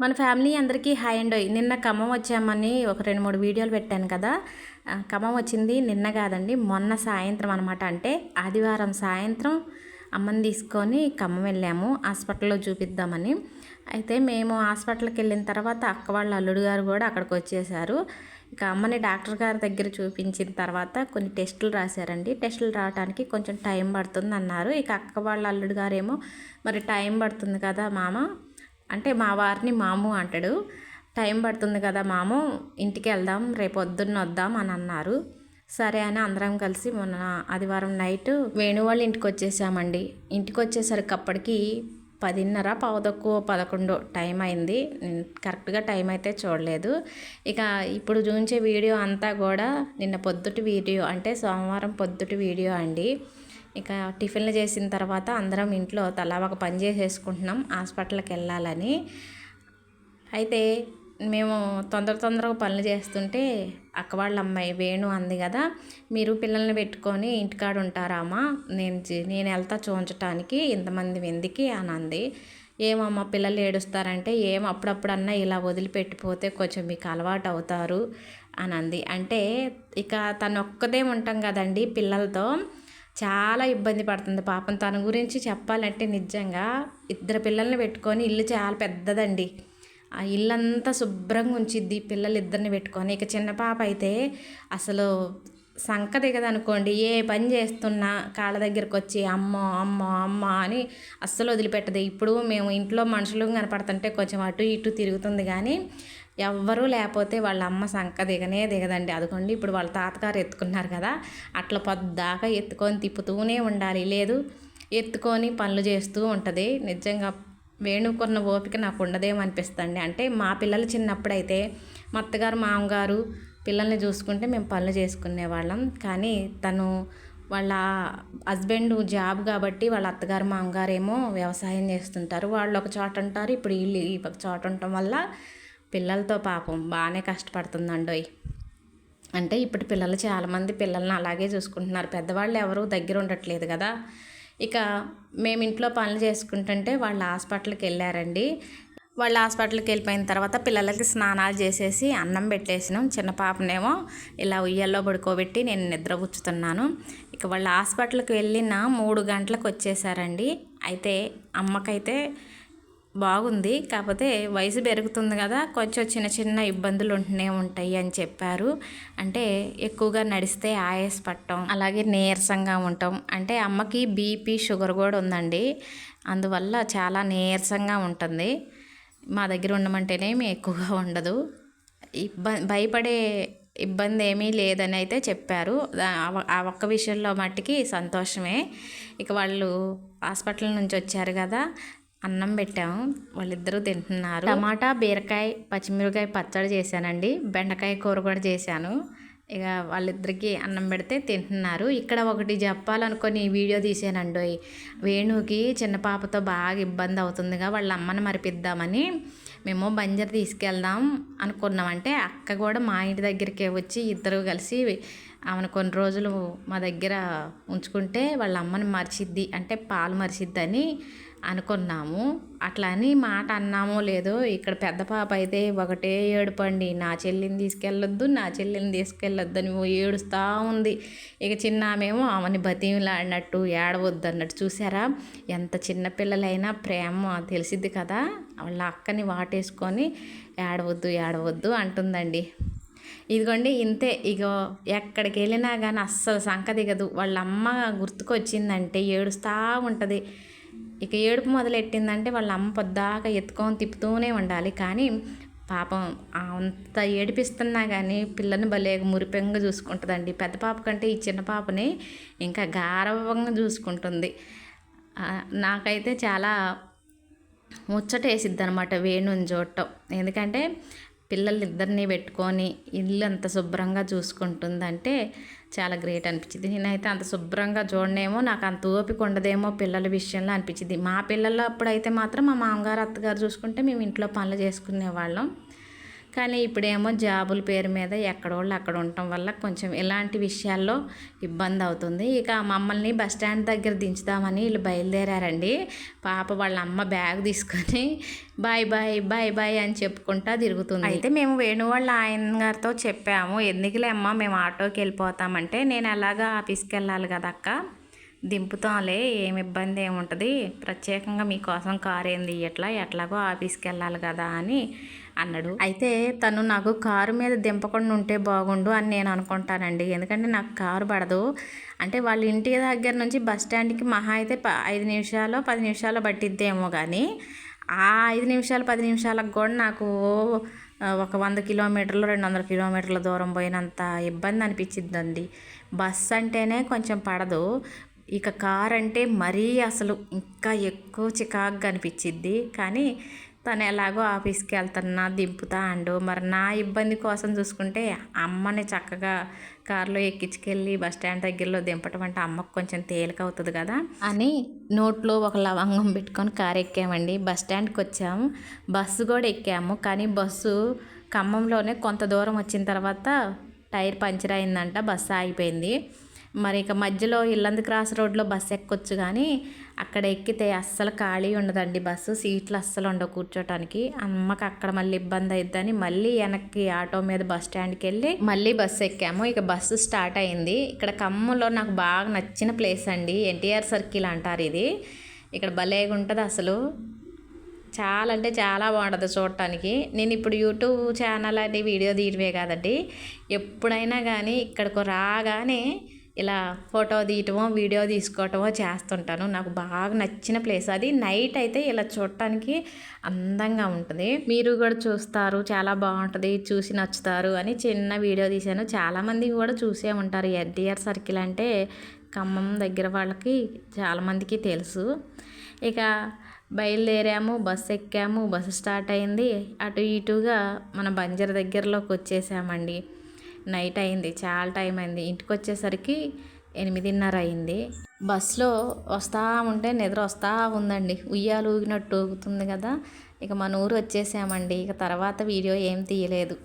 మన ఫ్యామిలీ అందరికీ హాయ్ అండి. నిన్న ఖమ్మం వచ్చామని ఒక రెండు మూడు వీడియోలు పెట్టాను కదా. ఖమ్మం వచ్చింది నిన్న కాదండి మొన్న సాయంత్రం అనమాట అంటే ఆదివారం సాయంత్రం అమ్మని తీసుకొని ఖమ్మం వెళ్ళాము హాస్పిటల్లో చూపిద్దామని. అయితే మేము హాస్పిటల్కి వెళ్ళిన తర్వాత అక్క వాళ్ళ అల్లుడు గారు కూడా అక్కడికి వచ్చేసారు. ఇక అమ్మని డాక్టర్ గారి దగ్గర చూపించిన తర్వాత కొన్ని టెస్టులు రాశారండి. టెస్టులు రావడానికి కొంచెం టైం పడుతుంది అన్నారు ఇక అక్క వాళ్ళ అల్లుడు గారేమో మరి టైం పడుతుంది కదా మామ అంటే మా వారిని మాము అంటాడు. టైం పడుతుంది కదా మాము ఇంటికి వెళ్దాం రేపు పొద్దున్న వద్దాం అని అన్నారు. సరే అని అందరం కలిసి మొన్న ఆదివారం నైట్ వేణు వాళ్ళ ఇంటికి వచ్చేసామండి. ఇంటికి వచ్చేసరికి అప్పటికి పదిన్నర పావుదక్కువ పదకొండు టైం అయింది. నేను కరెక్ట్గా టైం అయితే చూడలేదు. ఇక ఇప్పుడు చూపించే వీడియో అంతా కూడా నిన్న పొద్దుటి వీడియో అంటే సోమవారం పొద్దుటి వీడియో అండి. ఇక టిఫిన్లు చేసిన తర్వాత అందరం ఇంట్లో తలా ఒక పని చేసేసుకుంటున్నాం హాస్పిటల్కి వెళ్ళాలని. అయితే మేము తొందర తొందరగా పనులు చేస్తుంటే అక్క వాళ్ళ అమ్మాయి వేణు అంది కదా మీరు పిల్లల్ని పెట్టుకొని ఇంటికాడ ఉంటారామా? నేను నేను వెళ్తా చూంచటానికి ఇంతమంది విందికి అని అంది. ఏమమ్మా పిల్లలు ఏడుస్తారంటే ఏం అప్పుడప్పుడన్నా ఇలా వదిలిపెట్టిపోతే కొంచెం మీకు అలవాటు అవుతారు అని అంది. అంటే ఇక తను ఒక్కదే ఉంటాం కదండి పిల్లలతో చాలా ఇబ్బంది పడుతుంది పాపం. తన గురించి చెప్పాలంటే నిజంగా ఇద్దరు పిల్లల్ని పెట్టుకొని ఇల్లు చాలా పెద్దదండి. ఆ ఇల్లంతా శుభ్రంగా ఉంచిద్ది పిల్లలు ఇద్దరిని పెట్టుకొని. ఇక చిన్న పాప అయితే అసలు సంక దిగదనుకోండి ఏ పని చేస్తున్నా కాళ్ళ దగ్గరకు వచ్చి అమ్మో అమ్మో అమ్మ అని అస్సలు వదిలిపెట్టదు. ఇప్పుడు మేము ఇంట్లో మనుషులు కనపడుతుంటే కొంచెం అటు ఇటు తిరుగుతుంది కానీ ఎవ్వరూ లేకపోతే వాళ్ళ అమ్మ సంక దిగనే దిగదండి. అదిగోండి ఇప్పుడు వాళ్ళ తాతగారు ఎత్తుకున్నారు కదా అట్లా పొద్దాకా ఎత్తుకొని తిప్పుతూనే ఉండాలి. లేదు ఎత్తుకొని పనులు చేస్తూ ఉంటుంది. నిజంగా వేణుకున్న ఓపిక నాకు ఉండదేమో అనిపిస్తుంది అంటే మా పిల్లలు చిన్నప్పుడైతే మా అత్తగారు మామగారు పిల్లల్ని చూసుకుంటే మేము పనులు చేసుకునే వాళ్ళం. కానీ తను వాళ్ళ హస్బెండ్ జాబ్ కాబట్టి వాళ్ళ అత్తగారు మామగారు ఏమో వ్యవసాయం చేస్తుంటారు. వాళ్ళు ఒక చోట ఉంటారు. ఇప్పుడు వీళ్ళు ఈ ఒక చోట ఉండటం వల్ల పిల్లలతో పాపం బాగానే కష్టపడుతుందండోయ్. అంటే ఇప్పుడు పిల్లలు చాలామంది పిల్లల్ని అలాగే చూసుకుంటున్నారు. పెద్దవాళ్ళు ఎవరు దగ్గర ఉండట్లేదు కదా. ఇక మేము ఇంట్లో పనులు చేసుకుంటుంటే వాళ్ళు హాస్పిటల్కి వెళ్ళారండి. వాళ్ళు హాస్పిటల్కి వెళ్ళిపోయిన తర్వాత పిల్లలకి స్నానాలు చేసేసి అన్నం పెట్టేసినాం. చిన్న పాపనేమో ఇలా ఉయ్యాల్లో పడుకోబెట్టి నేను నిద్ర కూర్చుతున్నాను ఇక వాళ్ళ హాస్పిటల్కి వెళ్ళిన మూడు గంటలకు వచ్చేసారండి. అయితే అమ్మకైతే బాగుంది. కాకపోతే వయసు పెరుగుతుంది కదా కొంచెం చిన్న చిన్న ఇబ్బందులు ఉంటూనే ఉంటాయి అని చెప్పారు. అంటే ఎక్కువగా నడిస్తే ఆయాస్ పట్టడం అలాగే నీరసంగా ఉంటాం. అంటే అమ్మకి బీపీ షుగర్ కూడా ఉందండి. అందువల్ల చాలా నీరసంగా ఉంటుంది. మా దగ్గర ఉండమంటేనేమి ఎక్కువగా ఉండదు. ఇబ్బంది భయపడే ఇబ్బంది ఏమీ లేదని అయితే చెప్పారు. ఆ- ఆ ఒక్క విషయంలో మట్టికి సంతోషమే. ఇక వాళ్ళు హాస్పిటల్ నుంచి వచ్చారు కదా అన్నం పెట్టాము. వాళ్ళిద్దరూ తింటున్నారు. టమాటా బీరకాయ పచ్చిమిరకాయ పచ్చడి చేశానండి. బెండకాయ కూర కూడా చేశాను. ఇక వాళ్ళిద్దరికి అన్నం పెడితే తింటున్నారు. ఇక్కడ ఒకటి చెప్పాలనుకొని వీడియో తీసానండి వేణుకి చిన్న పాపతో బాగా ఇబ్బంది అవుతుందిగా వాళ్ళ అమ్మని మరిపిద్దామని మేము బంజర్ తీసుకెళ్దాం అనుకున్నాం అంటే అక్క కూడా మా ఇంటి దగ్గరికే వచ్చి ఇద్దరు కలిసి ఆమెను కొన్ని రోజులు మా దగ్గర ఉంచుకుంటే వాళ్ళ అమ్మని మరిచిద్ది అంటే పాలు మరిచిద్దని అనుకున్నాము. అట్లా అని మాట అన్నామో లేదో ఇక్కడ పెద్ద పాప అయితే ఒకటే ఏడుపండి నా చెల్లిని తీసుకెళ్ళొద్దు నా చెల్లిని తీసుకెళ్ళొద్దు అని ఏడుస్తూ ఉంది. ఇక చిన్న ఆమెమో ఆమెని బతిమిలాడినట్టు ఏడవద్దు అన్నట్టు చూసారా? ఎంత చిన్న పిల్లలైనా ప్రేమ తెలిసిద్ది కదా? వాళ్ళ అక్కని వాటేసుకొని ఏడవద్దు ఏడవద్దు అంటుందండి. ఇదిగోండి ఇంతే. ఇగో ఎక్కడికి వెళ్ళినా కానీ అస్సలు సంక దిగదు. వాళ్ళ అమ్మ గుర్తుకొచ్చిందంటే ఏడుస్తూ ఉంటుంది. ఇక ఏడుపు మొదలెట్టిందంటే వాళ్ళ అమ్మ పొద్దాక ఎత్తుకొని తిప్పుతూనే ఉండాలి. కానీ పాపం అంత ఏడిపిస్తున్నా కానీ పిల్లని భలే మురిపెంగా చూసుకుంటుందండి. పెద్ద పాప కంటే ఈ చిన్న పాపని ఇంకా గారవంగా చూసుకుంటుంది. నాకైతే చాలా ముచ్చట వేసిద్ది అనమాట వేణుని చూడటం. ఎందుకంటే పిల్లలు ఇద్దరిని పెట్టుకొని ఇల్లు అంత శుభ్రంగా చూసుకుంటుందంటే చాలా గ్రేట్ అనిపించింది. నేనైతే అంత శుభ్రంగా చూడనేమో నాకు అంత ఓపిక ఉండదేమో పిల్లల విషయంలో అనిపించింది. మా పిల్లల అప్పుడైతే మాత్రం మా మామగారు అత్తగారు చూసుకుంటే మేము ఇంట్లో పనులు చేసుకునే వాళ్ళం. కానీ ఇప్పుడేమో జాబుల పేరు మీద ఎక్కడోళ్ళు అక్కడ ఉండటం వల్ల కొంచెం ఇలాంటి విషయాల్లో ఇబ్బంది అవుతుంది. ఇక మమ్మల్ని బస్ స్టాండ్ దగ్గర దించుదామని వీళ్ళు బయలుదేరారండి. పాప వాళ్ళ అమ్మ బ్యాగ్ తీసుకొని బాయ్ బాయ్ బాయ్ బాయ్ అని చెప్పుకుంటా తిరుగుతుంది. అయితే మేము వేణు వాళ్ళ ఆయన గారితో చెప్పాము. ఎందుకులే అమ్మ మేము ఆటోకి వెళ్ళిపోతామంటే నేను ఎలాగా ఆఫీస్కి వెళ్ళాలి కదా అక్క దింపుతాంలే ఏమి ఇబ్బంది ఏముంటుంది? ప్రత్యేకంగా మీకోసం కారు ఏంది ఎట్లా ఎట్లాగో ఆఫీస్కి వెళ్ళాలి కదా అని అన్నాడు. అయితే తను నాకు కారు మీద దింపకుండా ఉంటే బాగుండు అని నేను అనుకుంటానండి. ఎందుకంటే నాకు కారు పడదు. అంటే వాళ్ళ ఇంటి దగ్గర నుంచి బస్ స్టాండ్కి మహా అయితే ప ఐదు నిమిషాలు పది నిమిషాలు పట్టిద్దేమో కానీ ఆ ఐదు నిమిషాలు పది నిమిషాలకు కూడా నాకు ఒక వంద కిలోమీటర్లు రెండు వందల కిలోమీటర్ల దూరం పోయినంత ఇబ్బంది అనిపించిందండి బస్ అంటేనే కొంచెం పడదు. ఇక కార్ అంటే మరీ అసలు ఇంకా ఎక్కువ చికాకుగా అనిపించిద్ది. కానీ తను ఎలాగో ఆఫీస్కి వెళ్తున్నా దింపుతా అండు మరి నా ఇబ్బంది కోసం చూసుకుంటే అమ్మని చక్కగా కారులో ఎక్కించుకెళ్ళి బస్ స్టాండ్ దగ్గరలో దింపటం అంటే అమ్మకు కొంచెం తేలిక అవుతుంది కదా. అని నోట్లో ఒక లవంగం పెట్టుకొని కారు ఎక్కామండి. బస్ స్టాండ్కి వచ్చాము బస్సు కూడా ఎక్కాము. కానీ బస్సు ఖమ్మంలోనే కొంత దూరం వచ్చిన తర్వాత టైర్ పంచర్ అయిందంట బస్సు ఆగిపోయింది. మరి ఇక మధ్యలో ఇల్లందు క్రాస్ రోడ్లో బస్సు ఎక్కొచ్చు కానీ అక్కడ ఎక్కితే అస్సలు ఖాళీ ఉండదండి బస్సు సీట్లు అస్సలు ఉండవు కూర్చోటానికి. అమ్మకి అక్కడ మళ్ళీ ఇబ్బంది అయిద్దని మళ్ళీ వెనక్కి ఆటో మీద బస్ స్టాండ్కి వెళ్ళి మళ్ళీ బస్సు ఎక్కాము. ఇక బస్సు స్టార్ట్ అయింది. ఇక్కడ ఖమ్మంలో నాకు బాగా నచ్చిన ప్లేస్ అండి ఎన్టీఆర్ సర్కిల్ అంటారు ఇది. ఇక్కడ భలేగా ఉంటుంది అసలు. చాలా అంటే చాలా బాగుంటుంది చూడటానికి. నేను ఇప్పుడు యూట్యూబ్ ఛానల్ అది వీడియో తీయడమే కాదండి. ఎప్పుడైనా కానీ ఇక్కడికి రాగానే ఇలా ఫోటో తీయటమో వీడియో తీసుకోవటమో చేస్తుంటాను. నాకు బాగా నచ్చిన ప్లేస్ అది. నైట్ అయితే ఇలా చూడటానికి అందంగా ఉంటుంది. మీరు కూడా చూస్తారు చాలా బాగుంటుంది చూసి నచ్చుతారు అని చిన్న వీడియో తీశాను. చాలామంది కూడా చూసే ఉంటారు. ఎడ్డిఆర్ సర్కిల్ అంటే ఖమ్మం దగ్గర వాళ్ళకి చాలామందికి తెలుసు. ఇక బయలుదేరాము బస్సు ఎక్కాము బస్సు స్టార్ట్ అయింది. అటు ఇటుగా మన బంజర్ దగ్గరలోకి వచ్చేసామండి. నైట్ అయింది చాలా టైం అయింది. ఇంటికి వచ్చేసరికి ఎనిమిదిన్నర అయింది. బస్సులో వస్తూ ఉంటే నిద్ర వస్తూ ఉందండి. ఉయ్యాలు ఊగినట్టు ఊగుతుంది కదా. ఇక మన ఊరు వచ్చేసామండి. ఇక తర్వాత వీడియో ఏం తీయలేదు.